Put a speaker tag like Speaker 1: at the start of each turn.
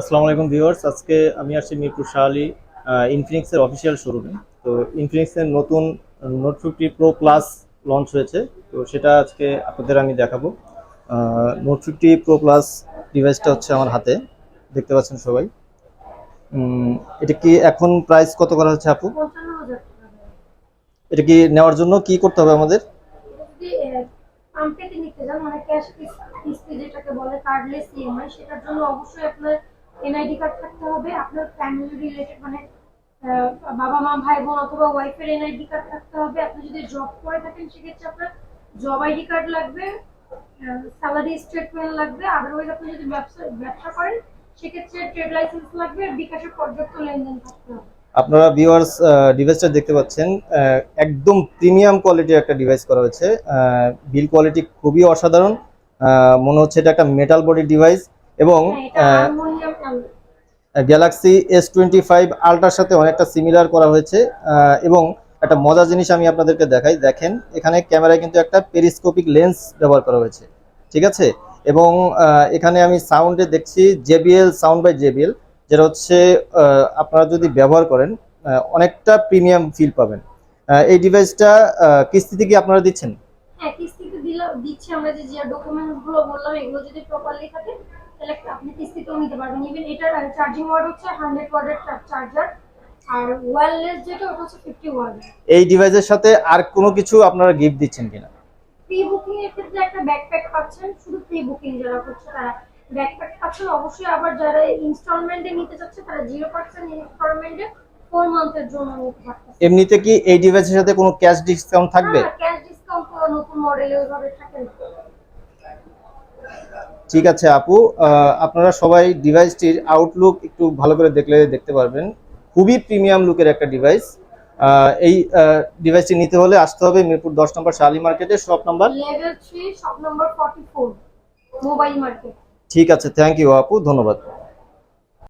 Speaker 1: আসসালামু আলাইকুম ভিউয়ার্স, আজকে আমি আসছি মিরপুর শাহালি ইনফিনিক্সের অফিসিয়াল শোরুমে তো ইনফিনিক্সের নতুন note fifty pro plus launch হয়েছে, তো সেটা আজকে আপনাদের আমি দেখাবো। নোট ফিফটি প্রো প্লাস ডিভাইসটা হচ্ছে আমার হাতে, দেখতে পাচ্ছেন সবাই। এটা কি এখন প্রাইস কত করা হচ্ছে আপু। এটা কি নেওয়ার জন্য কি করতে হবে আমাদের?
Speaker 2: পাম্পেতে নিতে যান মানে ক্যাশ কিস্তি যেটাকে বলে কার্ডলেস ইএমআই সেটার জন্য অবশ্যই আপনার এনআইডি কার্ড থাকতে হবে, আপনার ফ্যামিলি রিলেটেড মানে বাবা মা, ভাই বোন অথবা ওয়াইফের এনআইডি কার্ড থাকতে হবে। আপনি যদি জব করে থাকেন, সেক্ষেত্রে আপনার জব আইডি কার্ড লাগবে স্যালারি স্টেটমেন্ট লাগবে। আদারওয়াইজ আপনি যদি ব্যবসা ব্যবসা করেন, সেক্ষেত্রে ট্রেড লাইসেন্স লাগবে, বিকাশের পর্যাপ্ত লেনদেন থাকতে হবে।
Speaker 1: আপনারা ভিউয়ার্স ডিভাইসটা দেখতে পাচ্ছেন একদম প্রিমিয়াম কোয়ালিটির একটা ডিভাইস করা হয়েছে। বিল কোয়ালিটি খুবই অসাধারণ। মনে হচ্ছে এটা একটা মেটাল বডি ডিভাইস এবং গ্যালাক্সি এস টোয়েন্টি ফাইভ আল্ট্রার সাথে অনেকটা সিমিলার করা হয়েছে এবং একটা মজার জিনিস আমি আপনাদেরকে দেখাই দেখেন এখানে ক্যামেরায় কিন্তু একটা পেরিস্কোপিক লেন্স ব্যবহার করা হয়েছে ঠিক আছে? এবং এখানে আমি সাউন্ডে দেখছি জেবিএল সাউন্ড বাই জেবিএল যেটা হচ্ছে আপনারা যদি ব্যবহার করেন অনেকটা প্রিমিয়াম ফিল পাবেন। এই ডিভাইসটা কিস্তিতে কি আপনারা দিচ্ছেন?
Speaker 2: হ্যাঁ কিস্তিতে দিলাম দিচ্ছি আমরা যে ডকুমেন্টস বললাম এগুলো যদি প্রপারলি থাকে তাহলে আপনি কিস্তিতেও নিতে পারবেন। ইভেন এটার চার্জিং ওয়ার্ড হচ্ছে হান্ড্রেড ওয়ার্ডের চার্জার আর ওয়্যারলেস যেটা ওটা হচ্ছে ফিফটি ওয়ার্ড
Speaker 1: এই ডিভাইসের সাথে আর কোনো কিছু আপনারা গিফট দিচ্ছেন কিনা?
Speaker 2: প্রি বুকিং এর ক্ষেত্রে একটা ব্যাকপ্যাক পাচ্ছেন শুধু প্রি বুকিং যারা করছে তারা ব্যাকপ্যাক পাচ্ছেন। অবশ্যই আবার যারা ইনস্টলমেন্টে নিতে চাচ্ছে তারা জিরো পার্সেন্ট ইনস্টলমেন্টে ফোর মান্থের জন্য নিতে পারতেছে।
Speaker 1: এমনিতে কি এই ডিভাইসের সাথে কোনো ক্যাশ ডিসকাউন্ট থাকবে?
Speaker 2: ক্যাশ ডিসকাউন্ট নতুন মডেলে ওইভাবে থাকে না।
Speaker 1: ঠিক আছে আপু। আপনারা সবাই ডিভাইসটির আউটলুক একটু ভালো করে দেখলে দেখতে পারবেন। খুবই প্রিমিয়াম লুকের একটা ডিভাইস এই ডিভাইসটি নিতে হলে আসতে হবে মিরপুর দশ নম্বর শালি মার্কেটে শপ নাম্বার ঠিক আছে থ্যাংক ইউ আপু ধন্যবাদ।